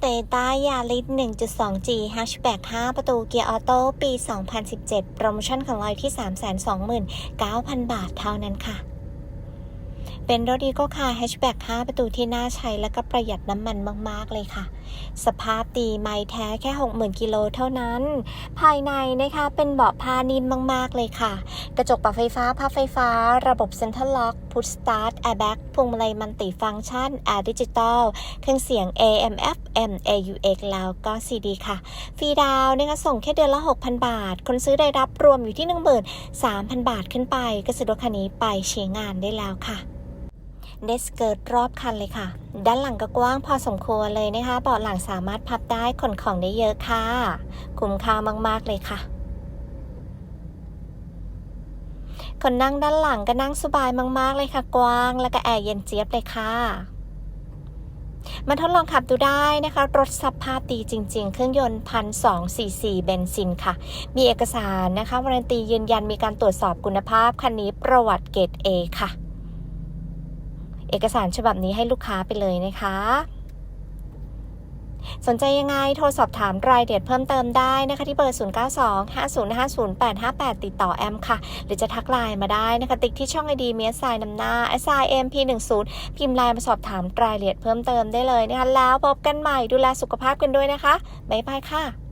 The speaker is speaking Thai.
เตต้ายาลิส 1.2G Hatchback 5 ประตูเกียร์ออโต้ปี 2017 โปรโมชั่นของเราอยู่ที่ 329,000 บาทเท่านั้นค่ะ เป็นรถอีโกคาร์แฮชแบ็ก5ประตูที่น่าใช้และก็ประหยัดน้ำมันมาก ๆ เลยค่ะ สภาพดีไม่แท้แค่ 60,000 กิโลเท่านั้น ภายในนะคะเป็นเบาะผ้านิ่มมาก ๆ เลยค่ะ กระจกปรับไฟฟ้าพับไฟฟ้า ระบบเซ็นทรัลล็อกพุชสตาร์ทแอร์แบ็กพวงมาลัยมันติฟังก์ชันแอร์ดิจิตอลเครื่องเสียง AM FM AUX แล้วก็ CD ค่ะ ฟรีดาวนะคะส่งแค่เดือนละ 6,000 บาท คนซื้อได้รับรวมอยู่ที่ 13,000 บาทขึ้นไป ก็สะดวกคันนี้ไปใช้งานได้แล้วค่ะ เดสเกิร์ตรอบคันเลยค่ะ ด้านหลังก็กว้างพอสมควรเลยนะคะ เบาะหลังสามารถพับได้ขนของได้เยอะค่ะ คุ้มค่ามากๆเลยค่ะคนนั่งด้านหลังก็นั่งสบายมาก ๆ เลยค่ะ กว้างแล้วก็แอร์เย็นเจี๊ยบเลยค่ะ มาทดลองขับดูได้นะคะ รถสภาพดีจริง ๆ เครื่องยนต์พันสองสี่สี่เบนซินค่ะ มีเอกสารนะคะวารันตียืนยันมีการตรวจสอบคุณภาพ คันนี้ประวัติเกรด A ค่ะ เอกสารฉบับนี้ให้ลูกค้าไปเลยนะคะ สนใจยังไงโทรสอบถามรายละเอียดเพิ่มเติมได้นะคะ ที่เบอร์ 0925050858 ติดต่อแอมค่ะ หรือจะทักไลน์มาได้นะคะ ติ๊กที่ช่องไอดีเมียสายนำหน้า s i m p 1 0พิมพ์ไลน์มาสอบถามรายละเอียดเพิ่มเติมได้เลยนะคะ แล้วพบกันใหม่ดูแลสุขภาพกันด้วยนะคะ บ๊ายบายค่ะ